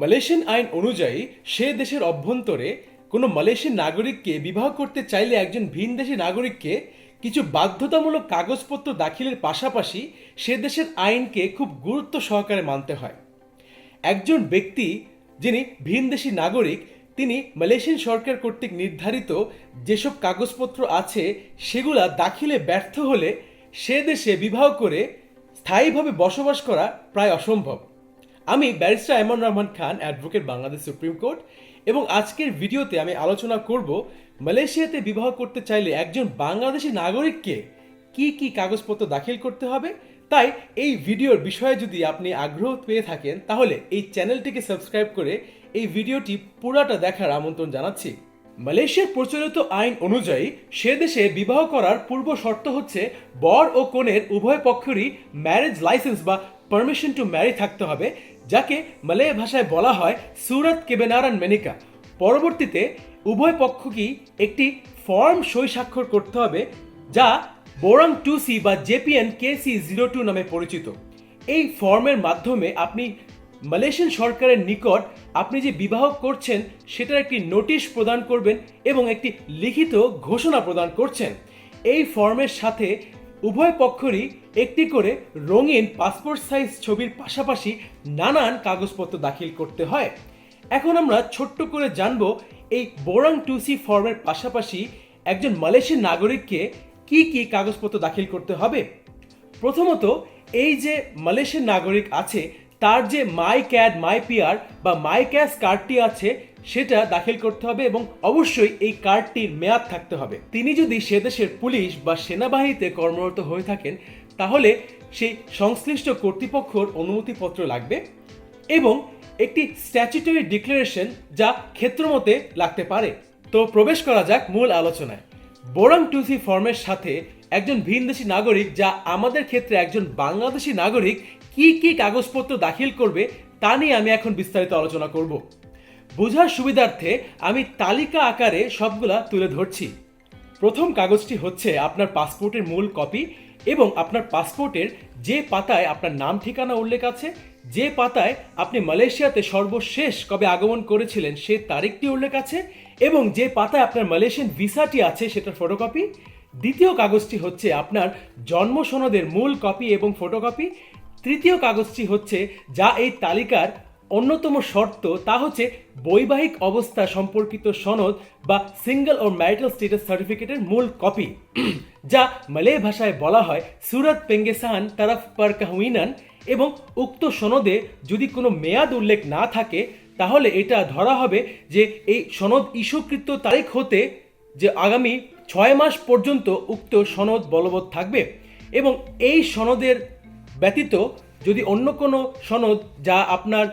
Malaysian আইন অনুযায়ী, সে দেশের অভ্যন্তরে কোনো মালয়েশিয়ান নাগরিককে বিবাহ করতে চাইলে একজন ভিনদেশি নাগরিককে কিছু বাধ্যতামূলক কাগজপত্র দাখিলের পাশাপাশি সে দেশের আইনকে খুব গুরুত্ব সহকারে মানতে হয়। একজন ব্যক্তি যিনি ভিনদেশি নাগরিক, তিনি মালয়েশিয়ান সরকার কর্তৃক নির্ধারিত যেসব কাগজপত্র আছে, সেগুলা দাখিলে ব্যর্থ হলে সে দেশে বিবাহ করে স্থায়ীভাবে বসবাস করা প্রায় অসম্ভব। আমি barrister Emon Rahman Khan advocate Bangladesh supreme court, এবং আজকের ভিডিওতে আমি আলোচনা করব মালয়েশিয়াতে বিবাহ করতে চাইলে একজন বাংলাদেশি নাগরিককে কি কি কাগজপত্র দাখিল করতে হবে। তাই এই ভিডিওর বিষয়ে যদি আপনি আগ্রহ পেয়ে থাকেন, তাহলে এই চ্যানেলটিকে সাবস্ক্রাইব করে এই ভিডিওটি পুরাটা দেখার আমন্ত্রণ জানাচ্ছি। মালয়েশিয়ার প্রচলিত আইন অনুযায়ী সে দেশে বিবাহ করার পূর্ব শর্ত হচ্ছে বর ও কনের উভয় পক্ষেরই ম্যারেজ লাইসেন্স বা পারমিশন টু ম্যারি থাকতে হবে। যাকে মালয় ভাষায় বলা হয় সুরাত কেবেনারান মেনিকা। পরবর্তীতে উভয় পক্ষকেই একটি ফর্ম সই স্বাক্ষর করতে হবে, যা বোরাং টু সি বা জেপিএন কেসি জিরো টু নামে পরিচিত। এই ফর্মের মাধ্যমে আপনি মালয়েশিয়ান সরকারের নিকট আপনি যে বিবাহ করছেন, সেটার একটি নোটিশ প্রদান করবেন এবং একটি লিখিত ঘোষণা প্রদান করছেন। এই ফর্মের সাথে উভয় পক্ষেরই একটি করে রঙিন পাসপোর্ট সাইজ ছবির পাশাপাশি নানান কাগজপত্র দাখিল করতে হয়। এখন আমরা ছোট্ট করে জানব এই বোরাং টু সি ফর্মের পাশাপাশি একজন মালয়েশিয়ান নাগরিককে কি কি কাগজপত্র দাখিল করতে হবে। প্রথমত, এই যে মালয়েশিয়ান নাগরিক আছে, তার যে মাই ক্যাড মাই পিয়ার বা মাই ক্যাশ কার্ডটি আছে সেটা দাখিল করতে হবে এবং অবশ্যই এই কার্ডটির মেয়াদ থাকতে হবে। তিনি যদি সে দেশের পুলিশ বা সেনাবাহিনীতে কর্মরত হয়ে থাকেন, তাহলে সেই সংশ্লিষ্ট কর্তৃপক্ষর অনুমতিপত্র লাগবে এবং একটি স্ট্যাচুটরি ডিক্লারেশন যা ক্ষেত্রমতে লাগতে পারে। তো প্রবেশ করা যাক মূল আলোচনায়। বোরাং টুসি ফর্মের সাথে একজন ভিনদেশি নাগরিক যা আমাদের ক্ষেত্রে একজন বাংলাদেশি নাগরিক কি কি কাগজপত্র দাখিল করবে, তা নিয়ে আমি এখন বিস্তারিত আলোচনা করব। বোঝার সুবিধার্থে আমি তালিকা আকারে সবগুলা তুলে ধরছি। প্রথম কাগজটি হচ্ছে আপনার পাসপোর্টের মূল কপি এবং আপনার পাসপোর্টের যে পাতায় আপনার নাম, ঠিকানা উল্লেখ আছে, যে পাতায় আপনি মালয়েশিয়াতে সর্বশেষ কবে আগমন করেছিলেন সে তারিখটি উল্লেখ আছে এবং যে পাতায় আপনার মালয়েশিয়ান ভিসাটি আছে সেটার ফটোকপি। দ্বিতীয় কাগজটি হচ্ছে আপনার জন্ম সনদের মূল কপি এবং ফটোকপি। তৃতীয় কাগজটি হচ্ছে যা এই তালিকার অন্যতম শর্ত তা হচ্ছে বৈবাহিক অবস্থা সম্পর্কিত সনদ বা সিঙ্গেল ও ম্যারিটাল স্টেটাস সার্টিফিকেটের মূল কপি। যা মালয় ভাষায় বলা হয় সুরত পেঙ্গেসান তারাফ পার কাহুইনান এবং উক্ত সনদে যদি কোনো মেয়াদ উল্লেখ না থাকে, তাহলে এটা ধরা হবে যে এই সনদ ইস্যুকৃত তারিখ হতে যে আগামী ছয় মাস পর্যন্ত উক্ত সনদ বলবৎ থাকবে এবং এই সনদের ব্যতীত যদি অন্য কোনো সনদ যা আপনার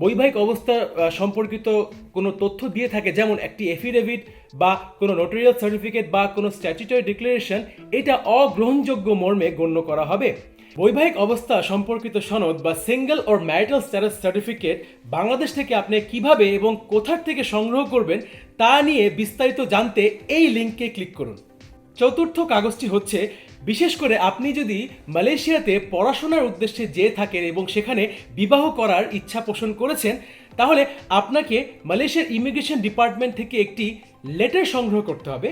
বৈবাহিক অবস্থা সম্পর্কিত কোনো তথ্য দিয়ে থাকে, যেমন একটি এফিডেভিট বা কোনো নোটারিয়াল সার্টিফিকেট বা কোনো স্ট্যাচুটরি ডিক্লারেশন এটা অগ্রহণযোগ্য মর্মে গণ্য করা হবে। বৈবাহিক অবস্থা সম্পর্কিত সনদ বা single or marital status certificate Bangladesh থেকে আপনি কীভাবে এবং কোথার থেকে সংগ্রহ করবেন তা নিয়ে বিস্তারিত জানতে এই লিঙ্কে ক্লিক করুন। চতুর্থ কাগজটি হচ্ছে, বিশেষ করে আপনি যদি মালয়েশিয়াতে পড়াশোনার উদ্দেশ্যে যেয়ে থাকেন এবং সেখানে বিবাহ করার ইচ্ছা পোষণ করেছেন, তাহলে আপনাকে মালয়েশিয়ার ইমিগ্রেশন ডিপার্টমেন্ট থেকে একটি লেটার সংগ্রহ করতে হবে।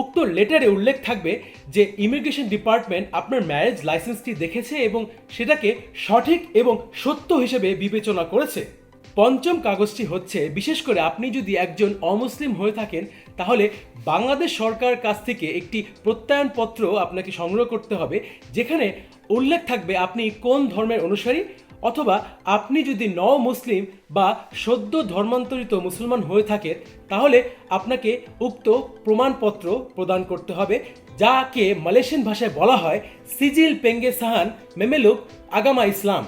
উক্ত লেটারে উল্লেখ থাকবে যে, ইমিগ্রেশন ডিপার্টমেন্ট আপনার ম্যারেজ লাইসেন্সটি দেখেছে এবং সেটাকে সঠিক এবং সত্য হিসেবে বিবেচনা করেছে। পঞ্চম কাগজটি হচ্ছে, বিশেষ করে আপনি যদি একজন অমুসলিম হয়ে থাকেন, তাহলে বাংলাদেশ সরকার কাছ থেকে একটি প্রত্যয়নপত্র আপনাকে সংগ্রহ করতে হবে, যেখানে উল্লেখ থাকবে আপনি কোন ধর্মের অনুসারী, অথবা আপনি যদি ন মুসলিম বা সদ্য ধর্মান্তরিত মুসলমান হয়ে থাকেন তাহলে আপনাকে উক্ত প্রমাণপত্র প্রদান করতে হবে, যাকে মালয়েশিয়ান ভাষায় বলা হয় সিজিল পেঙ্গে সাহান মেমেলুক আগামা ইসলাম।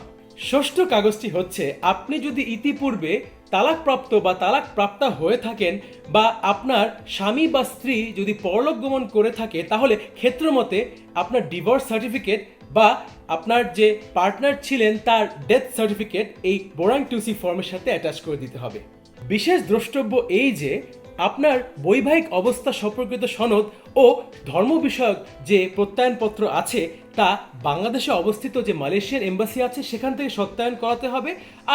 ষষ্ঠ কাগজটি হচ্ছে, আপনি যদি ইতিপূর্বে তালাকপ্রাপ্ত বা তালাক প্রাপ্তা হয়ে থাকেন বা আপনার স্বামী বা স্ত্রী যদি পরলোক গমন করে থাকে, তাহলে ক্ষেত্রমতে আপনার ডিভোর্স সার্টিফিকেট বা আপনার যে পার্টনার ছিলেন, তার ডেথ সার্টিফিকেট এই বোরাং টুসি ফর্মের সাথে অ্যাটাচ করে দিতে হবে। বিশেষ দ্রষ্টব্য এই যে আপনার বৈবাহিক অবস্থা সম্পর্কিত সনদ ও ধর্ম বিষয়ক যে প্রত্যয়নপত্র আছে তা বাংলাদেশে অবস্থিত যে মালয়েশিয়ান এম্বাসি আছে, সেখান থেকে সত্যায়ন করাতে হবে।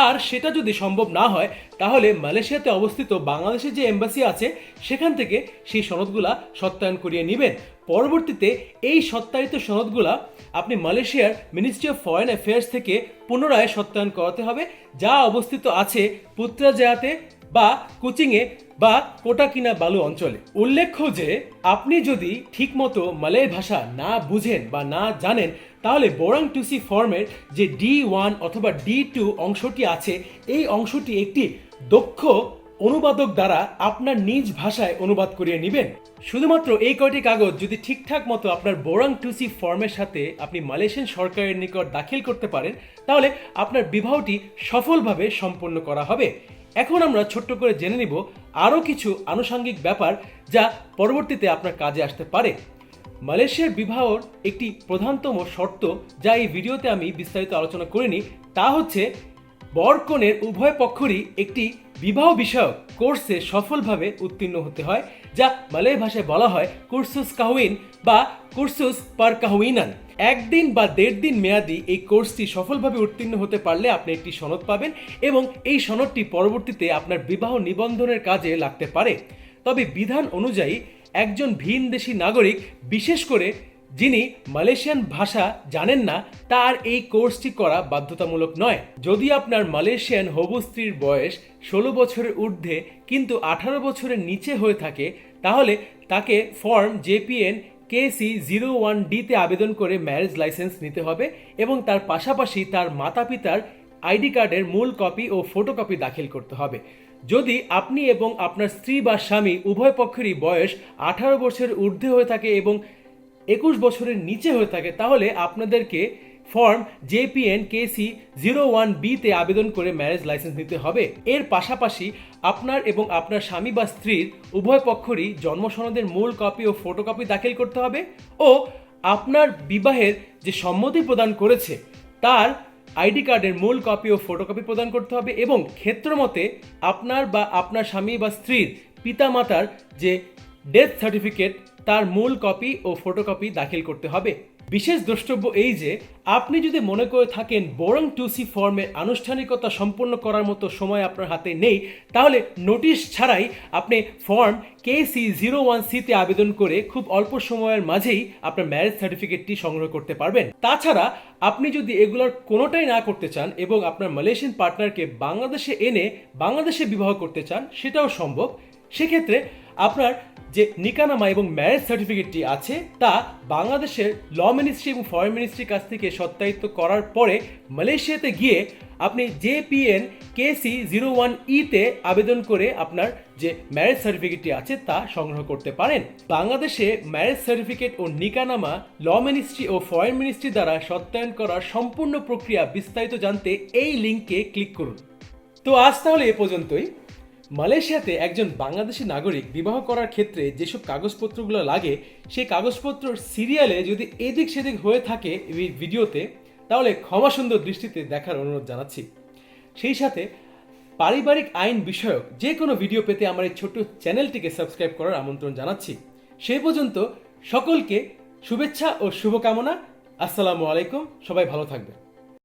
আর সেটা যদি সম্ভব না হয়, তাহলে মালয়েশিয়াতে অবস্থিত বাংলাদেশের যে এম্বাসি আছে, সেখান থেকে সেই সনদগুলা সত্যায়ন করিয়ে নেবেন। পরবর্তীতে এই সত্যায়িত সনদগুলা আপনি মালয়েশিয়ার মিনিস্ট্রি অফ ফরেন অ্যাফেয়ার্স থেকে পুনরায় সত্যায়ন করাতে হবে। যা অবস্থিত আছে পুত্রাজায়াতে বা কোচিংয়ে বা কোটাকিনা বালু অঞ্চলে। উল্লেখ্য যে, আপনি যদি ঠিকমতো মালয় ভাষা না বুঝেন বা না জানেন, তাহলে বোরাং টুসি ফর্মের যে ডি ওয়ান অথবা ডি টু অংশটি আছে, এই অংশটি একটি দক্ষ অনুবাদক দ্বারা আপনার নিজ ভাষায় অনুবাদ করিয়ে নেবেন। শুধুমাত্র এই কয়টি কাগজ যদি ঠিকঠাক মতো আপনার বোরাং টুসি ফর্মের সাথে আপনি মালয়েশিয়ান সরকারের নিকট দাখিল করতে পারেন, তাহলে আপনার বিবাহটি সফলভাবে সম্পন্ন করা হবে। এখন আমরা ছোট্ট করে জেনে নিব আরও কিছু আনুষঙ্গিক ব্যাপার যা পরবর্তীতে আপনার কাজে আসতে পারে। মালয়েশিয়ার বিবাহর একটি প্রধানতম শর্ত যা এই ভিডিওতে আমি বিস্তারিত আলোচনা করিনি, তা হচ্ছে বরকনের উভয় পক্ষরই একটি বিবাহ বিষয়ক কোর্সে সফলভাবে উত্তীর্ণ হতে হয়, যা মালয় ভাষায় বলা হয় কুরসুস কাহুইন বা কুরসুস পার কাহুইনান একদিন বা দেড় দিন মেয়াদি এই কোর্সটি সফলভাবে উত্তীর্ণ হতে পারলে আপনি একটি সনদ পাবেন এবং এই সনদটি পরবর্তীতে আপনার বিবাহ নিবন্ধনের কাজে লাগতে পারে। তবে বিধান অনুযায়ী একজন ভিন দেশি নাগরিক, বিশেষ করে যিনি মালয়েশিয়ান ভাষা জানেন না, তার এই কোর্সটি করা বাধ্যতামূলক নয়। যদি আপনার মালয়েশিয়ান হবু স্ত্রীর বয়স ষোলো বছরের ঊর্ধ্বে কিন্তু আঠারো বছরের নিচে হয়ে থাকে, তাহলে তাকে form JPN KC zero one ডিতে আবেদন করে ম্যারেজ লাইসেন্স নিতে হবে এবং তার পাশাপাশি তার মাতা পিতার আইডি কার্ডের মূল কপি ও ফটোকপি দাখিল করতে হবে। যদি আপনি এবং আপনার স্ত্রী বা স্বামী উভয় পক্ষেরই বয়স আঠারো বছরের ঊর্ধ্বে হয়ে থাকে এবং একুশ বছরের নিচে হয়ে থাকে, তাহলে আপনাদেরকে form JPN KC zero one বিতে আবেদন করে ম্যারেজ লাইসেন্স নিতে হবে। এর পাশাপাশি আপনার এবং আপনার স্বামী বা স্ত্রীর উভয় পক্ষরই জন্ম সনদের মূল কপি ও ফটোকপি দাখিল করতে হবে ও আপনার বিবাহের যে সম্মতি প্রদান করেছে, তার আইডি কার্ডের মূল কপি ও ফটোকপি প্রদান করতে হবে এবং ক্ষেত্রমতে আপনার বা আপনার স্বামী বা স্ত্রীর পিতামাতার যে ডেথ সার্টিফিকেট তার মূল কপি ও ফটোকপি দাখিল করতে হবে। বিশেষ দ্রষ্টব্য এই যে, আপনি যদি মনে করে থাকেন বোরং টু সি ফর্মের আনুষ্ঠানিকতা সম্পন্ন করার মতো সময় আপনার হাতে নেই, তাহলে নোটিশ ছাড়াই আপনি form K C zero one সিতে আবেদন করে খুব অল্প সময়ের মাঝেই আপনার ম্যারেজ সার্টিফিকেটটি সংগ্রহ করতে পারবেন। তাছাড়া আপনি যদি এগুলোর কোনোটাই না করতে চান এবং আপনার মালয়েশিয়ান পার্টনারকে বাংলাদেশে এনে বাংলাদেশে বিবাহ করতে চান, সেটাও সম্ভব। সেক্ষেত্রে আপনার যে নিকানামা এবং ম্যারেজ সার্টিফিকেটটি আছে, তা বাংলাদেশের ল মিনিস্ট্রি এবং ফরেন মিনিস্ট্রির কাছ থেকে সত্যায়িত করার পরে মালয়েশিয়াতে গিয়ে আপনি জেপিএন কেসি জিরো ওয়ান ইতে আবেদন করে আপনার যে ম্যারেজ সার্টিফিকেটটি আছে, তা সংগ্রহ করতে পারেন। বাংলাদেশে ম্যারেজ সার্টিফিকেট ও নিকানামা ল মিনিস্ট্রি ও ফরেন মিনিস্ট্রি দ্বারা সত্যায়ন করার সম্পূর্ণ প্রক্রিয়া বিস্তারিত জানতে এই লিঙ্কে ক্লিক করুন। তো আজ তাহলে এ পর্যন্তই। মালয়েশিয়াতে একজন বাংলাদেশি নাগরিক বিবাহ করার ক্ষেত্রে যেসব কাগজপত্রগুলো লাগে, সেই কাগজপত্র সিরিয়ালে যদি এদিক সেদিক হয়ে থাকে এই ভিডিওতে, তাহলে ক্ষমা সুন্দর দৃষ্টিতে দেখার অনুরোধ জানাচ্ছি। সেই সাথে পারিবারিক আইন বিষয়ক যে কোনো ভিডিও পেতে আমার এই ছোট্ট চ্যানেলটিকে সাবস্ক্রাইব করার আমন্ত্রণ জানাচ্ছি। সেই পর্যন্ত সকলকে শুভেচ্ছা ও শুভকামনা। আসসালামু আলাইকুম, সবাই ভালো থাকবেন।